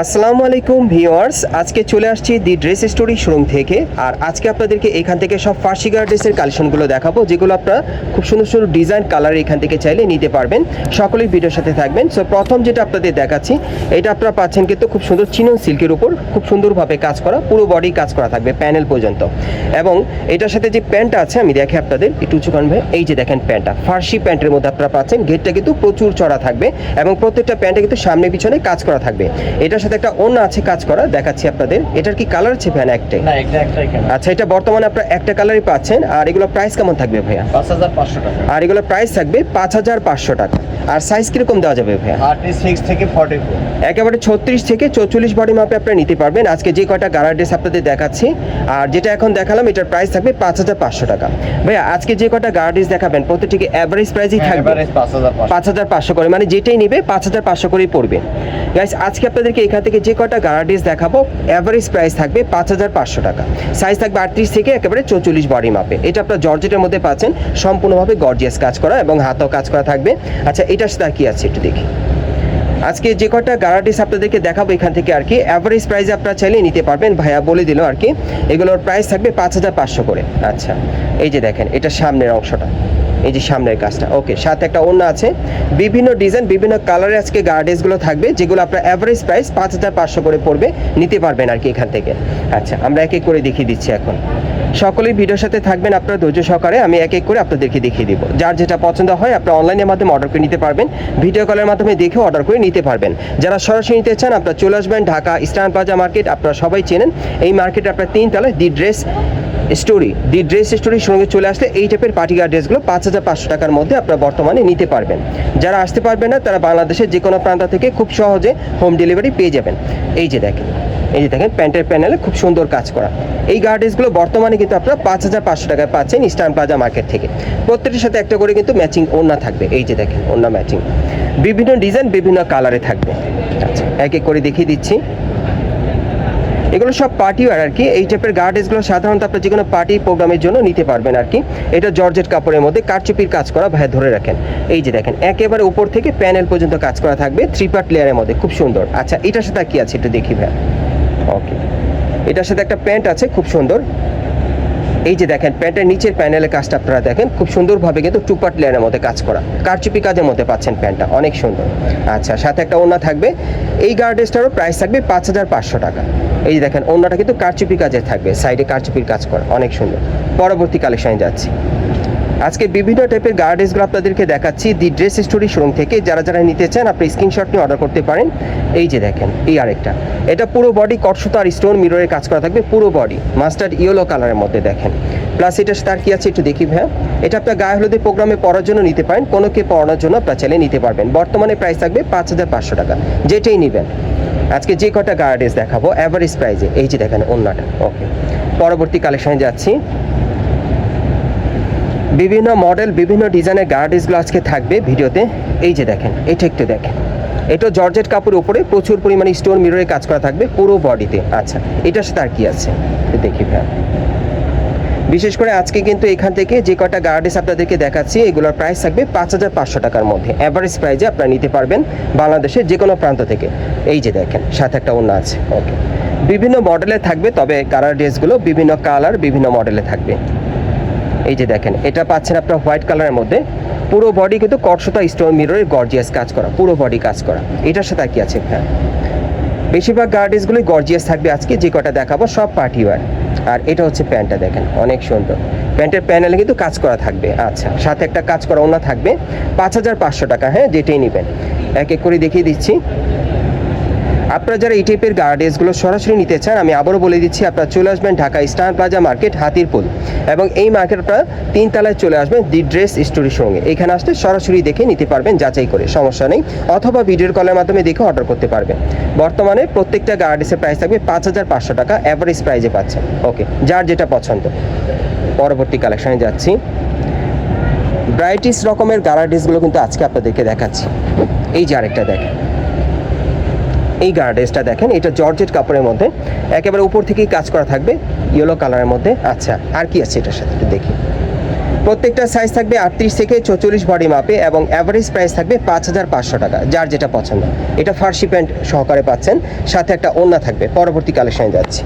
আসসালামু আলাইকুম ভিউয়ার্স, আজকে চলে আসছি দি ড্রেস স্টোরি শোরুম থেকে। আর আজকে আপনাদেরকে এখান থেকে সব ফার্সি গার ড্রেসের কালেকশনগুলো দেখাবো, যেগুলো আপনারা খুব সুন্দর সুন্দর ডিজাইন কালার এখান থেকে চাইলে নিতে পারবেন। সকলেই ভিডিওর সাথে থাকবেন। সো প্রথম যেটা আপনাদের দেখাচ্ছি, এটা আপনারা পাচ্ছেন কিন্তু খুব সুন্দর চিনন সিল্কের উপর, খুব সুন্দরভাবে কাজ করা, পুরো বডি কাজ করা থাকবে প্যানেল পর্যন্ত। এবং এটার সাথে যে প্যান্টটা আছে, আমি দেখে আপনাদের, একটু উঁচু কানবে এই যে দেখেন প্যান্টটা, ফার্সি প্যান্টের মধ্যে আপনারা পাচ্ছেন, গেটটা কিন্তু প্রচুর চড়া থাকবে এবং প্রত্যেকটা প্যান্টে কিন্তু সামনে পিছনে কাজ করা থাকবে। এটার সাথে একটা অন্য আছে কাজ করা দেখাচ্ছি আপনাদের। এটার কি কালার আছে ভ্যান একটাই? না একটা একটাই কেন আচ্ছা এটা বর্তমানে আপনারা একটা কালারই পাচ্ছেন আর এগুলো প্রাইস কেমন থাকবে ভাইয়া? পাঁচ হাজার পাঁচশো টাকা। আর এগুলো প্রাইস থাকবে পাঁচ হাজার পাঁচশো টাকা। আর সাইজ কীরকম দেওয়া যাবে ভাইয়া? থেকে ফর্টি ফোর একেবারে ছত্রিশ থেকে চৌচল্লিশ বডি মাপে আপনারা নিতে পারবেন। আজকে যে কয়টা গাড়ার ড্রেস আপনাদের দেখাচ্ছি আর যেটা এখন দেখালাম এটার প্রাইস থাকবে পাঁচ হাজার পাঁচশো টাকা। ভাইয়া আজকে যে কয়টা গাড়ার ড্রেস দেখাবেন প্রত্যেকটি অ্যাভারেজ প্রাইসই থাকবে। পাঁচ হাজার পাঁচশো। করে মানে যেটাই নিবে পাঁচ হাজার পাঁচশো করেই পড়বে। গাইস আজকে আপনাদেরকে এখান থেকে যে কয়টা গার্ডিস দেখাবো অ্যাভারেজ প্রাইস থাকবে পাঁচ হাজার পাঁচশো টাকা। সাইজ থাকবে আটত্রিশ থেকে একেবারে চৌচল্লিশ বডি মাপে এটা আপনার জর্জেটের মধ্যে পাচ্ছেন। সম্পূর্ণভাবে গর্জিয়াস কাজ করা এবং হাতও কাজ করা থাকবে। আচ্ছা এটার সাথে কি আছে একটু দেখি। আজকে যে কটা গারাডিস আপনাদেরকে দেখাবো এখান থেকে আর কি অ্যাভারেজ প্রাইসে আপনারা চাইলে নিতে পারবেন। ভাইয়া বলে দিল আর কি, এগুলোর প্রাইস থাকবে পাঁচ হাজার পাঁচশো করে। আচ্ছা এই যে দেখেন, এটা সামনের অংশটা। এই যে সামনের কাজটা ওকে সাথে একটা অন্য আছে। বিভিন্ন ডিজাইন বিভিন্ন কালারের আজকে গার্ডেসগুলো থাকবে, যেগুলো আপনার অ্যাভারেজ প্রাইস পাঁচ হাজার পাঁচশো করে পড়বে, নিতে পারবেন আর কি এখান থেকে। আচ্ছা আমরা এক করে দেখিয়ে দিচ্ছি এখন। সকলেই ভিডিওর সাথে থাকবেন আপনারা ধৈর্য সহকারে, আমি এক এক করে আপনাদেরকে দেখিয়ে দিব। যার যেটা পছন্দ হয় আপনারা অনলাইনের মাধ্যমে অর্ডার করে নিতে পারবেন ভিডিও কলের মাধ্যমে দেখে অর্ডার করে নিতে পারবেন। যারা সরাসরি নিতে চান, আপনারা চলে আসবেন ঢাকা ইস্টার্ন প্লাজা মার্কেট আপনারা সবাই চেনেন। এই মার্কেটে আপনার তিন তলায় the dress story the dress স্টোরির সঙ্গে চলে আসলে এই টাইপের পার্টিকার ড্রেসগুলো পাঁচ হাজার পাঁচশো টাকার মধ্যে আপনারা বর্তমানে নিতে পারবেন। যারা আসতে পারবেন না, তারা বাংলাদেশের যে কোনো প্রান্ত থেকে খুব সহজে হোম ডেলিভারি পেয়ে যাবেন। এই যে দেখেন, এই যে দেখেন, প্যান্টের প্যানেলে খুব সুন্দর কাজ করা। এই গার্ডেসগুলো বর্তমানে কিন্তু আপনারা পাঁচ হাজার পাঁচশো টাকায় পাচ্ছেন ইস্টার্ন প্লাজা মার্কেট থেকে। প্রত্যেকটির সাথে একটা করে কিন্তু ম্যাচিং ওড়না থাকবে। এই যে দেখেন, ওড়না ম্যাচিং বিভিন্ন ডিজাইন বিভিন্ন কালারে থাকবে। আচ্ছা এক এক করে দেখিয়ে দিচ্ছি। এগুলো সব পার্টি ওয়ার আর কি এই টাইপের গার্ডেসগুলো সাধারণত আপনার যে কোনো পার্টি প্রোগ্রামের জন্য নিতে পারবেন আর কি এটা জর্জেট কাপড়ের মধ্যে কারচুপির কাজ করা ভাই ধরে রাখেন। এই যে দেখেন, একেবারে উপর থেকে প্যানেল পর্যন্ত কাজ করা থাকবে থ্রি পার্ট লেয়ারের মধ্যে। খুব সুন্দর। আচ্ছা এটার সাথে কি আছে একটু দেখি ভাই ওকে এটার সাথে একটা প্যান্ট আছে, খুব সুন্দর। এই যে দেখেন, প্যান্টের নিচের প্যানেলের কাজটা আপনারা দেখেন, খুব সুন্দরভাবে কিন্তু টুপাট লেয়ারের মধ্যে কাজ করা। কারচুপি কাজের মধ্যে পাচ্ছেন প্যান্টটা, অনেক সুন্দর। আচ্ছা সাথে একটা ওনা থাকবে। এই গার্ডেসটারও প্রাইস থাকবে পাঁচ হাজার পাঁচশো টাকা। এই যে দেখেন ওনাটা কিন্তু কারচুপি কাজের থাকবে সাইডে কারচুপির কাজ করা, অনেক সুন্দর। পরবর্তী কালেকশনে যাচ্ছি। আজকে বিভিন্ন টাইপের গার্ডেসগুলো আপনাদেরকে দেখাচ্ছি দি ড্রেস স্টোরি শোরুম থেকে। যারা যারা নিতে চান, আপনি স্ক্রিনশট নিয়ে অর্ডার করতে পারেন। এই যে দেখেন, এই আরেকটা। এটা পুরো বডি কটসুতো আর স্টোন মিররের কাজ করা থাকবে, পুরো বডি মাস্টার্ড ইয়েলো কালারের মধ্যে দেখেন। প্লাস এটা তার কি আছে একটু দেখি ভাইয়া। এটা আপনার গায়ে হলুদের প্রোগ্রামে পড়ার জন্য নিতে পারেন কোনোকে পড়ানোর জন্য আপনার চাইলে নিতে পারবেন। বর্তমানে প্রাইস থাকবে পাঁচ হাজার পাঁচশো টাকা। যেটাই নেবেন। আজকে যে কটা গার্ডেস দেখাবো অ্যাভারেজ প্রাইসে এই যে দেখেন অন্যটা ওকে পরবর্তী কালেকশনে যাচ্ছি। বিভিন্ন মডেল বিভিন্ন ডিজাইনের গার্ডেসগুলো আজকে থাকবে ভিডিওতে। এই যে দেখেন, এটা একটু দেখেন। এটা জর্জেট কাপড়ের উপরে প্রচুর পরিমাণে স্টোন মিররে কাজ করা থাকবে পুরো বডিতে আচ্ছা এটার সাথে আর কি আছে? দেখি ভাই। বিশেষ করে আজকে কিন্তু এখান থেকে যে কটা গার্ডেস আপনাদেরকে দেখাচ্ছি, এগুলোর প্রাইস থাকবে পাঁচ হাজার পাঁচশো টাকার মধ্যে। অ্যাভারেজ প্রাইজে আপনারা নিতে পারবেন বাংলাদেশের যে কোনো প্রান্ত থেকে। এই যে দেখেন, সাথে একটা অন্য আছে। ওকে বিভিন্ন মডেলে থাকবে, তবে কালার ড্রেসগুলো বিভিন্ন কালার বিভিন্ন মডেলে থাকবে। এই যে দেখেন, এটা পাচ্ছেন আপনার হোয়াইট কালারের মধ্যে। পুরো বডি কিন্তু কটসুতা স্টোন মিররের গর্জিয়াস কাজ করা, পুরো বডি কাজ করা। এটার সাথে কি আছে হ্যাঁ বেশিরভাগ গার্ডিসগুলোই গর্জিয়াস থাকবে আজকে, যে কটা দেখাবো, সব পার্টি ওয়ার আর এটা হচ্ছে প্যান্টটা দেখেন, অনেক সুন্দর। প্যান্টের প্যানেলে কিন্তু কাজ করা থাকবে আচ্ছা। সাথে একটা কাজ করা ওনা থাকবে, পাঁচ হাজার পাঁচশো টাকা হ্যাঁ যেটাই নেবেন। এক এক করে দেখিয়ে দিচ্ছি। আপনারা যারা এই টাইপের গার্ডেসগুলো সরাসরি নিতে চান, আমি আবারও বলে দিচ্ছি, আপনারা চলে আসবেন Dhaka star plaza market, Hatirpul. এবং এই মার্কেট আপনারা তিন তলায় চলে আসবেন দি ড্রেস স্টোরির সঙ্গে এখানে আসলে সরাসরি দেখে নিতে পারবেন, যাচাই করে, সমস্যা নেই। অথবা ভিডিওর কলের মাধ্যমে দেখে অর্ডার করতে পারবেন। বর্তমানে প্রত্যেকটা গার্ডেসের প্রাইস থাকবে পাঁচ হাজার পাঁচশো টাকা অ্যাভারেজ প্রাইজে পাচ্ছেন। ওকে যার যেটা পছন্দ। পরবর্তী কালেকশনে যাচ্ছি। ব্রাইটিস রকমের গার্ডেসগুলো কিন্তু আজকে আপনাদেরকে দেখাচ্ছি। এই যে আরেকটা দেখেন। এই গার্ডেসটা দেখেন, এটা জর্জেট কাপড়ের মধ্যে, একেবারে উপর থেকেই কাজ করা থাকবে ইয়েলো কালারের মধ্যে। আচ্ছা আর কি আছে এটার সাথে দেখি। প্রত্যেকটা সাইজ থাকবে আটত্রিশ থেকে চৌচল্লিশ বডি মাপে এবং অ্যাভারেজ প্রাইস থাকবে পাঁচ হাজার পাঁচশো টাকা, যার যেটা পছন্দ। এটা ফার্সি প্যান্ট সহকারে পাচ্ছেন, সাথে একটা ওন্না থাকবে। পরবর্তী কালেকশনে যাচ্ছি।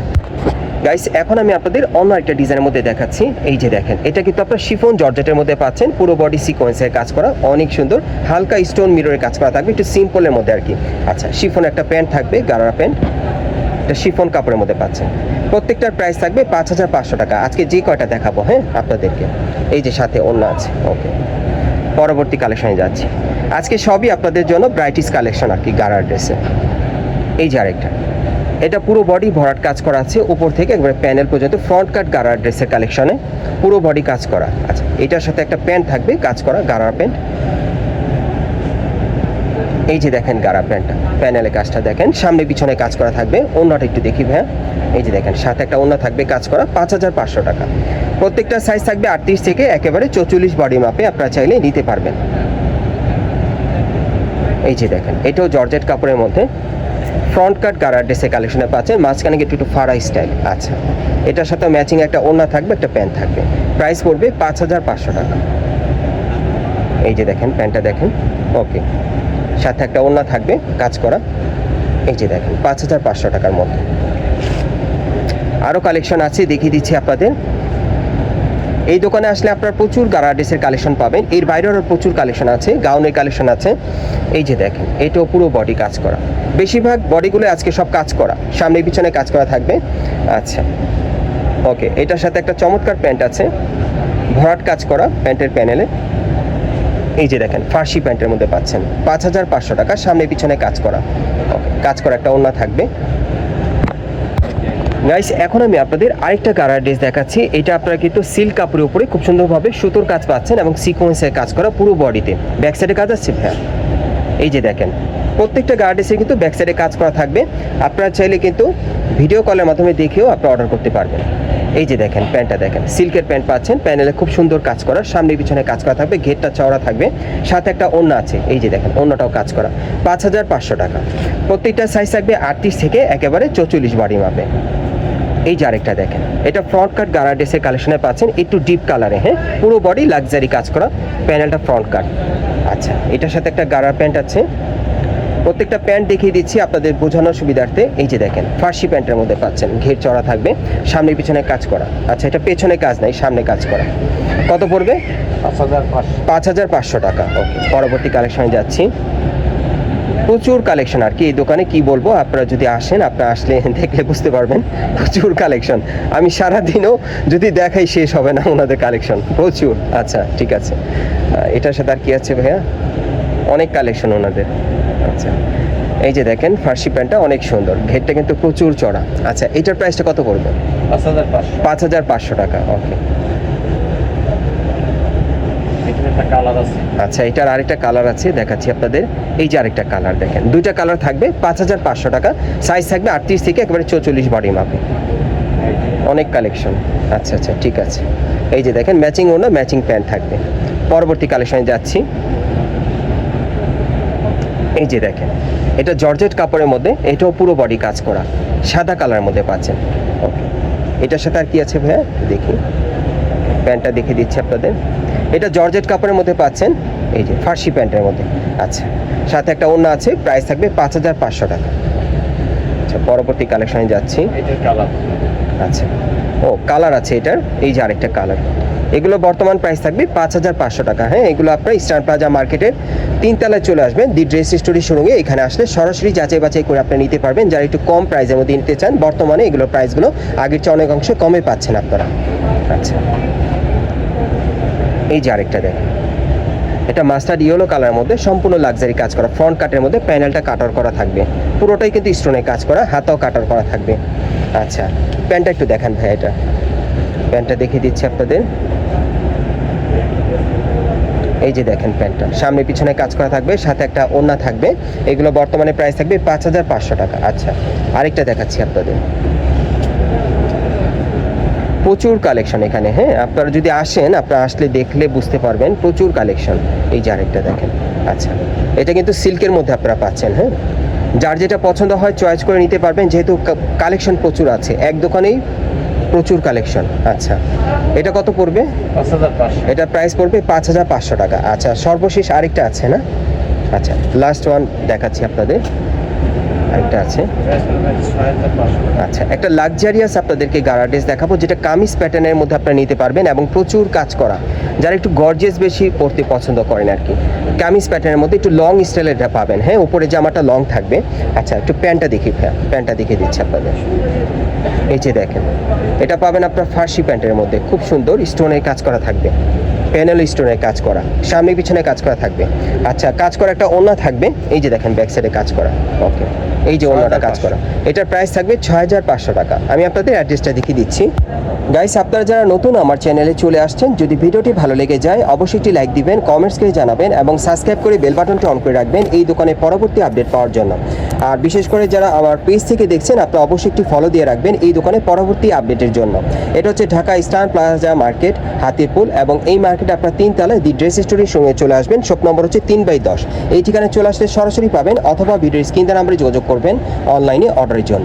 গাইস এখন আমি আপনাদের অন্য একটা ডিজাইনের মধ্যে দেখাচ্ছি। এই যে দেখেন, এটা কিন্তু আপনার শিফন জর্জেটের মধ্যে পাচ্ছেন। পুরো বডি সিকোয়েন্সের কাজ করা, অনেক সুন্দর। হালকা স্টোন মিররের কাজ করা থাকবে, একটু সিম্পলের মধ্যে আর কি আচ্ছা শিফন একটা প্যান্ট থাকবে, গারারা প্যান্ট এটা শিফন কাপড়ের মধ্যে পাচ্ছেন। প্রত্যেকটার প্রাইস থাকবে পাঁচ হাজার পাঁচশো টাকা। আজকে যে কয়টা দেখাবো হ্যাঁ আপনাদেরকে। এই যে সাথে অন্য আছে ওকে পরবর্তী কালেকশনে যাচ্ছি। আজকে সবই আপনাদের জন্য ব্রাইটিস কালেকশন আর কি গারার ড্রেসে এই যে আরেকটা। এটা পুরো বডি ভরাট কাজ করা আছে, উপর থেকে একবারে প্যানেল পর্যন্ত ফ্রন্ট কাট গারার ড্রেসের কালেকশনে পুরো বডি কাজ করা আচ্ছা এটার সাথে একটা প্যান্ট থাকবে, কাজ করা গারার প্যান্ট এই যে দেখেন গারা প্যান্টটা প্যানেলে কাজটা দেখেন, সামনে পিছনে কাজ করা থাকবে অন্যটা একটু দেখি ভাইয়া। এই যে দেখেন, সাথে একটা অন্য থাকবে, কাজ করা পাঁচ হাজার পাঁচশো টাকা। প্রত্যেকটা সাইজ থাকবে আটত্রিশ থেকে একেবারে চৌচল্লিশ বডি মাপে আপনারা চাইলে নিতে পারবেন। এই যে দেখেন, এটাও জর্জেট কাপড়ের মধ্যে। ফ্রন্ট কাট গারার ড্রেসের কালেকশনে পাচ্ছেন, মাঝখানে একটু একটু ফাড়া স্টাইল আচ্ছা। এটার সাথে ম্যাচিং একটা ওড়না থাকবে, একটা প্যান্ট থাকবে। প্রাইস পড়বে পাঁচ হাজার পাঁচশো টাকা। এই যে দেখেন প্যান্টটা দেখেন। ওকে সাথে একটা ওড়না থাকবে, কাজ করা। এই যে দেখেন, পাঁচ হাজার পাঁচশো টাকার মধ্যে। আরও কালেকশন আছে, দেখিয়ে দিচ্ছি আপনাদের। এই দোকানে আসলে আপনার প্রচুর গারা কালেকশন পাবেন। এর বাইরেও আরও প্রচুর কালেকশন আছে, গাউনের কালেকশন আছে। এই যে দেখেন, এটাও পুরো বডি কাজ করা। বেশিরভাগ বডিগুলো আজকে সব কাজ করা। সামনে পিছনে কাজ করা থাকবে। আচ্ছা। ওকে এটার সাথে একটা চমৎকার প্যান্ট আছে। ভরাট কাজ করা প্যান্টের প্যানেলে এই যে দেখেন, ফার্সি প্যান্টের মধ্যে পাচ্ছেন। পাঁচ হাজার পাঁচশো টাকা, সামনে পিছনে কাজ করা। ওকে কাজ করা একটা ওড়না থাকবে। গাইস এখন আমি আপনাদের আরেকটা গারার ড্রেস দেখাচ্ছি। এটা আপনারা কিন্তু সিল্ক কাপড়ের উপরে খুব সুন্দরভাবে সুতোর কাজ পাচ্ছেন এবং সিকোয়েন্সের কাজ করা পুরো বডিতে ব্যাক সাইডে কাজ আসছে হ্যাঁ। এই যে দেখেন, প্রত্যেকটা গার্ডেসে কিন্তু ব্যাক সাইডে কাজ করা থাকবে। আপনারা চাইলে কিন্তু ভিডিও কলের মাধ্যমে দেখেও আপনি অর্ডার করতে পারবেন। এই যে দেখেন, প্যান্টটা দেখেন সিল্কের প্যান্ট পাচ্ছেন। প্যানেলে খুব সুন্দর কাজ করা। সামনে পিছনে কাজ করা থাকবে, ঘেরটা চওড়া থাকবে। সাথে একটা ওন্না আছে। এই যে দেখেন অন্যটাও কাজ করা। পাঁচ হাজার পাঁচশো টাকা। প্রত্যেকটা সাইজ থাকবে আটত্রিশ থেকে একেবারে চৌচল্লিশ বাড়ি মাপে। এই যে আরেকটা দেখেন এটা ফ্রন্ট কাট গারা ড্রেসের কালেকশনে পাচ্ছেন একটু ডিপ কালারে হ্যাঁ? পুরো বডি লাক্সারি কাজ করা প্যানেলটা ফ্রন্ট কাট আচ্ছা এটার সাথে একটা গারার প্যান্ট আছে। প্রত্যেকটা প্যান্ট দেখিয়ে দিচ্ছি আপনাদের বোঝানোর সুবিধার্থে। এই যে দেখেন ফার্সি প্যান্টের মধ্যে পাচ্ছেন ঘের চড়া থাকবে সামনে পিছনে কাজ করা। আচ্ছা এটা পেছনে কাজ নাই সামনে কাজ করা। কত পড়বে? পাঁচ হাজার পাঁচশো। টাকা। ওকে পরবর্তী কালেকশনে যাচ্ছি। প্রচুর কালেকশন আর কি। এই দোকানে কি বলব আপনারা যদি আসেন আপনারা আসলে দেখলে বুঝতে পারবেন প্রচুর কালেকশন আমি সারাদিনও যদি দেখাই শেষ হবে না ওনাদের কালেকশন প্রচুর। আচ্ছা ঠিক আছে। এটার সাথে আর কি আছে ভাইয়া? অনেক কালেকশন ওনাদের। আচ্ছা এই যে দেখেন ফার্সি প্যান্টটা অনেক সুন্দর। ঘেরটা কিন্তু প্রচুর চড়া। আচ্ছা এটার প্রাইসটা কত পড়বে? পাঁচ হাজার পাঁচশো। টাকা ওকে এখানে একটা কালার আছে আচ্ছা এটার আরেকটা কালার আছে, দেখাচ্ছি আপনাদের। এই যে আরেকটা কালার দেখেন, দুইটা কালার থাকবে, পাঁচ হাজার পাঁচশো টাকা। সাইজ থাকবে আটত্রিশ থেকে একেবারে চৌচল্লিশ বডি মাপে অনেক কালেকশন আচ্ছা আচ্ছা ঠিক আছে। এই যে দেখেন ম্যাচিং ওনা ম্যাচিং প্যান্ট থাকবে। পরবর্তী কালেকশনে যাচ্ছি। এই যে দেখেন, এটা জর্জেট কাপড়ের মধ্যে, এটাও পুরো বডি কাজ করা। সাদা কালারের মধ্যে পাচ্ছেন। ওকে এটার সাথে আর কি আছে ভাইয়া? দেখি। প্যান্টটা দেখে দিচ্ছি আপনাদের। এটা জর্জেট কাপড়ের মধ্যে পাচ্ছেন। এই যে ফার্সি প্যান্টের মধ্যে। আচ্ছা সাথে একটা অন্য আছে। প্রাইস থাকবে পাঁচ হাজার পাঁচশো টাকা। আচ্ছা পরবর্তী কালেকশনে যাচ্ছি। আচ্ছা ও কালার আছে এটার। এই যে আরেকটা কালার এগুলো বর্তমান প্রাইস থাকবে পাঁচ হাজার পাঁচশো টাকা। হ্যাঁ এগুলো আপনার স্টার প্লাজা মার্কেটের তিনতলায় চলে আসবেন। দি ড্রেস স্টোরি শোরুমে এখানে আসলে সরাসরি যাচাই বাছাই করে আপনি নিতে পারবেন। যারা একটু কম প্রাইসের মধ্যে নিতে চান বর্তমানে এগুলোর প্রাইসগুলো আগের চেয়ে অনেক অংশে কমে পাচ্ছেন আপনারা। আচ্ছা। এই যে আরেকটা দেখেন। এটা মাস্টার্ড ইয়েলো কালারের মধ্যে সম্পূর্ণ লাক্সারি কাজ করা। ফ্রন্ট কাটের মধ্যে প্যানেলটা কাটার করা থাকবে। পুরোটাই কিন্তু স্টোনে কাজ করা, হাতাও কাটার করা থাকবে। আচ্ছা প্যান্টটা একটু দেখান ভাই এটা। প্যান্টটা দেখিয়ে দিচ্ছি আপনাদের। এই যে দেখেন প্যান্টটা। সামনে পিছনে কাজ করা থাকবে, সাথে একটা ওড়না থাকবে। এগুলো বর্তমানে প্রাইস থাকবে পাঁচ হাজার পাঁচশো টাকা। আচ্ছা আরেকটা দেখাচ্ছি আপনাদের। প্রচুর কালেকশন এখানে হ্যাঁ? আপনারা যদি আসেন আপনারা আসলে দেখলে বুঝতে পারবেন প্রচুর কালেকশন এই যে আরেকটা দেখেন। আচ্ছা এটা কিন্তু সিল্কের মধ্যে আপনারা পাচ্ছেন হ্যাঁ? যার যেটা পছন্দ হয় চয়েস করে নিতে পারবেন যেহেতু কালেকশন প্রচুর আছে। এক দোকানেই প্রচুর কালেকশন আচ্ছা এটা কত পড়বে? এটা প্রাইস পড়বে পাঁচ হাজার পাঁচশো টাকা। আচ্ছা সর্বশেষ আরেকটা আছে না? আচ্ছা লাস্ট ওয়ান দেখাচ্ছি আপনাদের। আরেকটা আছে। আচ্ছা একটা লাক্সারিয়াস আপনাদেরকে গারা ড্রেস দেখাবো, যেটা কামিজ প্যাটার্নের মধ্যে আপনারা নিতে পারবেন এবং প্রচুর কাজ করা। যারা একটু গর্জেস বেশি পরতে পছন্দ করেন আর কি, কামিজ প্যাটার্নের মধ্যে একটু লং স্টাইলের পাবেন। হ্যাঁ উপরে জামাটা লং থাকবে। আচ্ছা একটু প্যান্টটা দেখি, প্যান্টটা দেখিয়ে দিচ্ছি আপনাদের। এই যে দেখেন এটা পাবেন আপনার ফার্সি প্যান্টের মধ্যে। খুব সুন্দর স্টোনের কাজ করা থাকবে। প্যানেল স্টোনের কাজ করা। সামনে পিছনে কাজ করা থাকবে। আচ্ছা কাজ করা একটা ওড়না থাকবে। এই যে দেখেন ব্যাক সাইডে কাজ করা। ওকে। এই যে ওড়নাটা কাজ করা। এটার প্রাইস থাকবে ছয় হাজার পাঁচশো টাকা। আমি আপনাদের অ্যাড্রেসটা দেখিয়ে দিচ্ছি। গাইস আপনারা যারা নতুন আমার চ্যানেলে চলে আসছেন, যদি ভিডিওটি ভালো লেগে যায়, অবশ্যই একটি লাইক দিবেন কমেন্টস করে জানাবেন এবং সাবস্ক্রাইব করে বেল বাটনটি অন করে রাখবেন এই দোকানে পরবর্তী আপডেট পাওয়ার জন্য। আর বিশেষ করে যারা আমার পেজ থেকে দেখছেন, আপনারা অবশ্যই একটি ফলো দিয়ে রাখবেন। এই দোকানে পরবর্তী আপডেটের জন্য। এটা হচ্ছে Dhaka star plaza market, Hatirpul এবং এই মার্কেটে আপনার তিন তলায় দি ড্রেস স্টোরের সঙ্গে চলে আসবেন। শপ নম্বর হচ্ছে তিন বাই দশ। এই ঠিকানায় চলে আসলে সরাসরি পাবেন অথবা ভিডিও স্ক্রিন নাম্বারে যোগাযোগ করবেন অনলাইনে অর্ডারের জন্য।